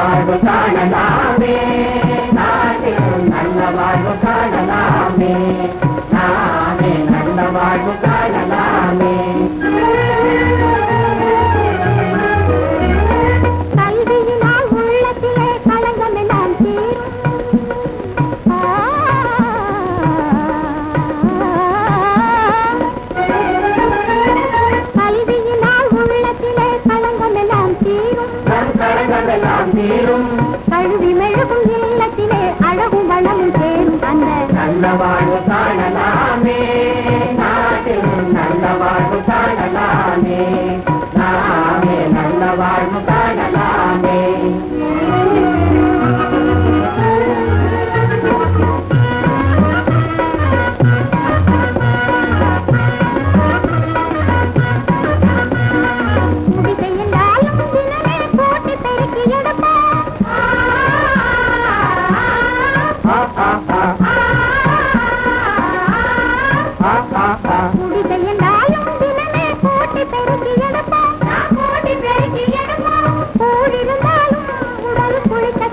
வாழ்வு காணலாமே. நாட்டில் நல்ல வாழ்வு காணலாமே. கடங்கெல்லாம் தீரும் கழுவி மெழுகும் இல்லத்திலே அழகும் வளமும் சேரும் அந்த நல்ல வாழ்வு காணலாமே நாட்டில் நல்ல வாழ்வு காணலாமே நாமே நல்ல வாழ்வு காணலாமே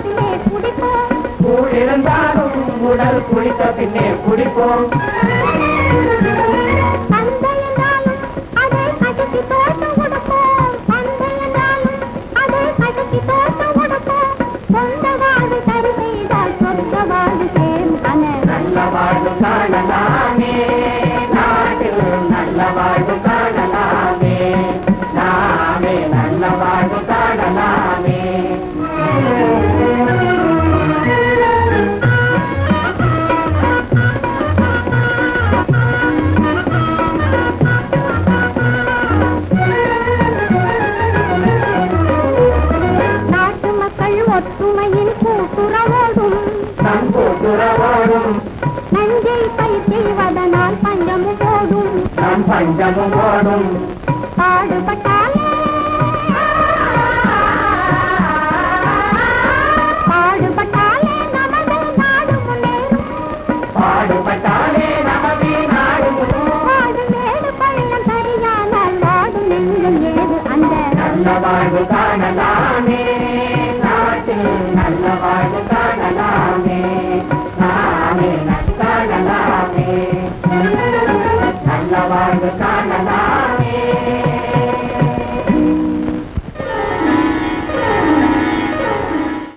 உடல் குளிக்கத்திலே குடிப்போம் கூழ் இருந்தாலும் உடல் குளித்த பின்னே குடிப்போம். வாழ்வு காணலாமே. நாட்டில் நல்ல வாழ்வு காணலாமே. நாமே நல்ல வாழ்வு கூட்டுறவோடும் நஞ்சை பயிர் செய்வதனால் பஞ்சமும் போடும் பஞ்சமும் ஓடும் பாடுபட்டாலே. பாடுபட்டாலே நமது நாடு முன்னேறும். பாடுபட்டாலே நமது நாடு பாடு மேடு பள்ளம் சரியானால் வாடும் நெஞ்சம் ஏது அந்த நல்ல வாழ்வு